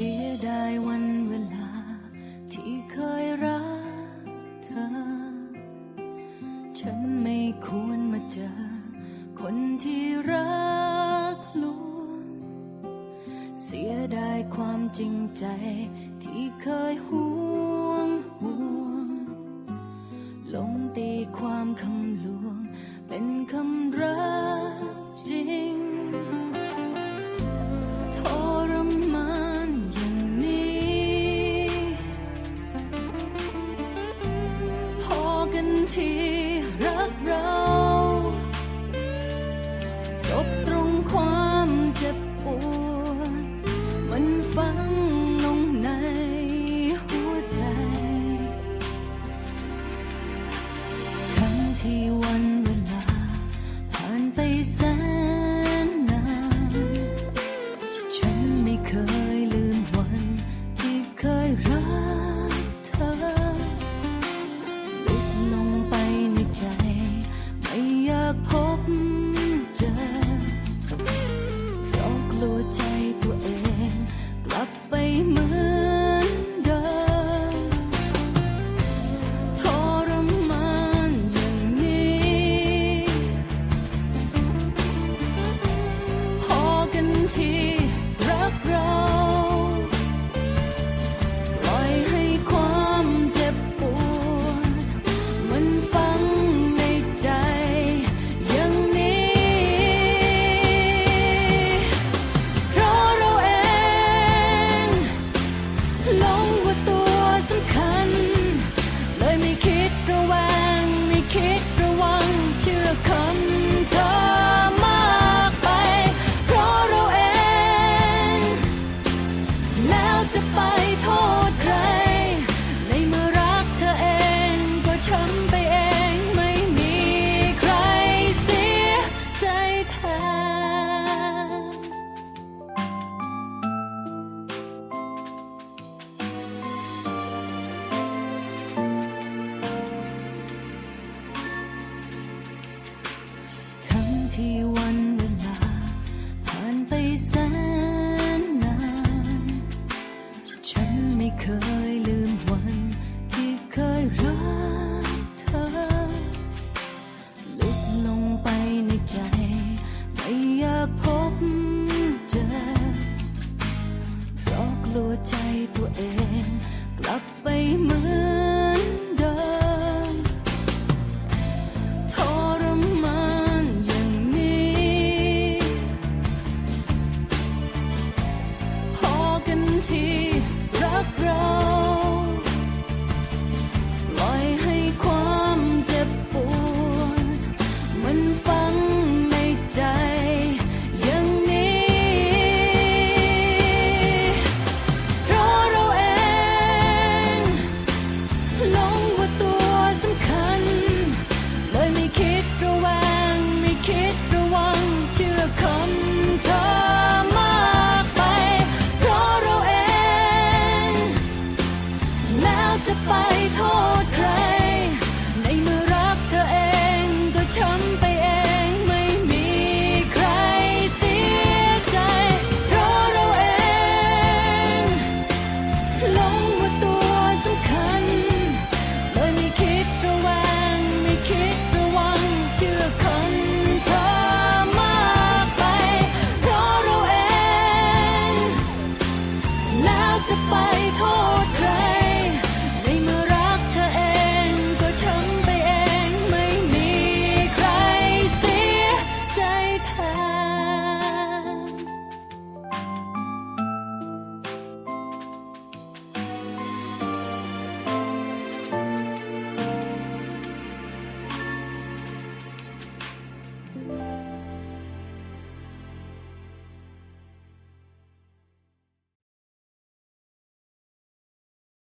借来，问。 ควรมาเจอ คนที่รักลวง เสียดายความจริงใจที่เคยห่วงห่วงลงตีความคำลวง เป็นคำรักจริงทรมานอย่างนี้ พอกันที love grows. ดระวังเชื่อคำ you. ที่รักเรา